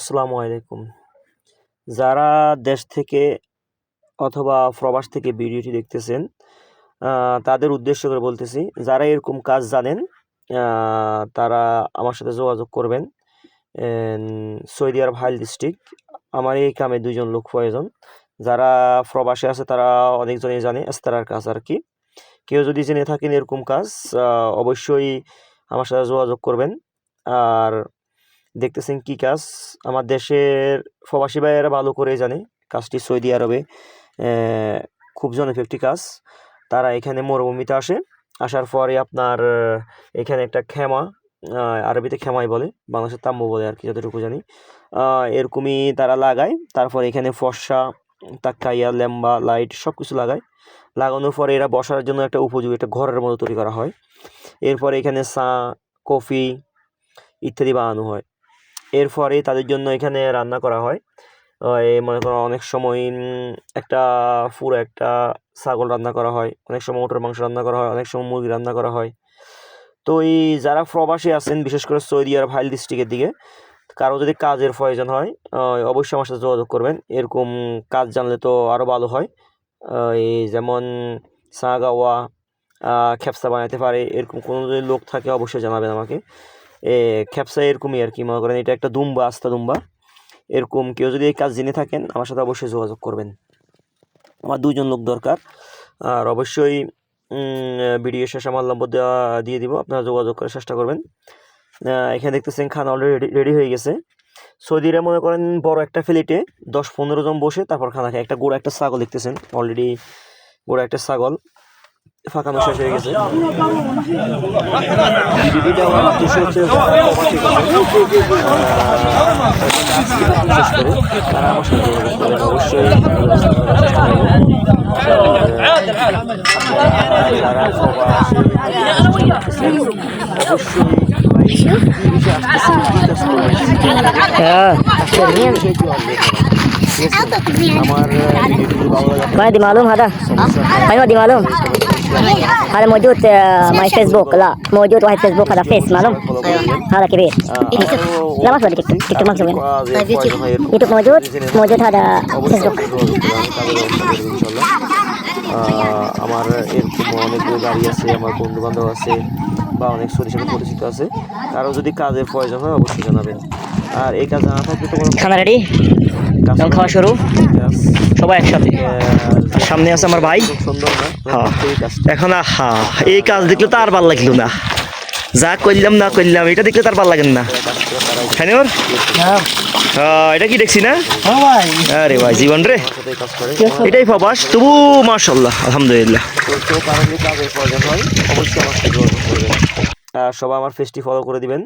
আসসালামু আলাইকুম। যারা দেশ থেকে অথবা প্রবাস থেকে ভিডিওটি দেখতেছেন তাদের উদ্দেশ্য করে বলতেছি, যারা এরকম কাজ জানেন তারা আমার সাথে যোগাযোগ করবেন। সৌদি আরব হাইল ডিস্ট্রিক্ট, আমার এই কামে দুইজন লোক প্রয়োজন। যারা প্রবাসে আছে, তারা অনেকজনই জানে, এস্তারার কাজ আর কি। কেউ যদি জেনে থাকেন এরকম কাজ অবশ্যই আমার সাথে যোগাযোগ করবেন। আর দেখতেছেন কি কাজ? আমার দেশের প্রবাসী ভাইয়েরা ভালো করে জানে, কাজটি সৌদি আরবে খুব জনপ্রিয় একটি কাজ। তারা এখানে মরুভূমিতে আসে, আসার পরে আপনার এখানে একটা খেমা আরবিতে খেমাই বলে, বাংলাদেশের তাম্বু বলে আর কি, যতটুকু জানি। এরকমই তারা লাগায়, তারপর এখানে ফর্সা তাক্কাইয়া ল্যাম্বা লাইট সব কিছু লাগায়। লাগানোর পরে এরা বসার জন্য একটা উপযোগী একটা ঘরের মতো তৈরি করা হয়। এরপরে এখানে চা, কফি ইত্যাদি বানানো হয়। এরপরে তাদের জন্য এখানে রান্না করা হয়। মনে করো অনেক সময় একটা পুরো একটা ছাগল রান্না করা হয় অনেক সময় ওটের মাংস রান্না করা হয় অনেক সময় মুরগি রান্না করা হয়। তো এই যারা প্রবাসী আছেন বিশেষ করে সৌদি আরব হাইল ডিস্ট্রিক্টের দিকে কারও যদি কাজের প্রয়োজন হয় অবশ্যই আমার সাথে যোগাযোগ করবেন। এরকম কাজ জানলে তো আরও ভালো হয়। এই যেমন চা গাওয়া আহ, খেপসা বানাতে পারে এরকম কোনো যদি লোক থাকে অবশ্যই জানাবেন আমাকে। এ খেপসা এরকমই আর কি মনে করেন এটা একটা দুম্বা, আস্তা দুম্বা। এরকম কেউ যদি এই কাজ জেনে থাকেন, আমার সাথে অবশ্যই যোগাযোগ করবেন। আমার দুজন লোক দরকার। আর অবশ্যই ভিডিও শেষে আমার নম্বর দেওয়া, দিয়ে দিব, আপনারা যোগাযোগ করার চেষ্টা করবেন। এখানে দেখতেছেন খানা অলরেডি রেডি হয়ে গেছে। সৌদিরা মনে করেন বড় একটা ফ্লেটে দশ পনেরো জন বসে, তারপর খানা খায় একটা গোড়া একটা ছাগল দেখতেছেন অলরেডি গোড়া একটা ছাগল। ফাঁকানো শেষ হয়ে গেছে। ভিডিওটি দেওয়ার উদ্দেশ্য হচ্ছে বিশেষ করে তারা আমার সাথে যোগাযোগ করবেন অবশ্যই। আর, যারা প্রবাসী আছেন, অবশ্যই ভাই, কি বিষয়ে আসতেছেন, কি কাজ করবেন, হ্যাঁ বিষয়টি বলবেন। ঠিক আছে? আমার আহ, ভিডিওটি যদি ভালো লাগে ما دي معلوم هذا ايوه دي معلوم هذا موجود آه، ماي فيسبوك لا موجود واحد فيسبوك هذا فيس معلوم هذا كبير لا ما في تيك توك تيك توك ما مسوين يوتيوب موجود موجود هذا فيسبوك আমার এরকম অনেকগুলো গাড়ি আছে আমার বন্ধু বান্ধব আছে বা অনেক সরির সাথে পরিচিত আছে কারো যদি কাজের প্রয়োজন হয় অবশ্যই জানাবেন আর এই কাজ জানা থাকলে তো খানা রেডি কাজ খাওয়া শুরু। সবাই একসাথে। সামনে আছে আমার ভাই। সুন্দর না? হ্যাঁ। এখন আহা এই কাজ দেখলে তো আর ভালো লাগল না। যা করলাম না করলাম এটা দেখলে তার ভালো লাগেন না। হ্যাঁ। এটা কি দেখছি না? আরে ভাই জীবন রে। এটাই প্রবাস তবু মাশাল্লাহ আলহামদুলিল্লাহ। হয় সবাই আমার পেজটি ফলো করে দিবেন।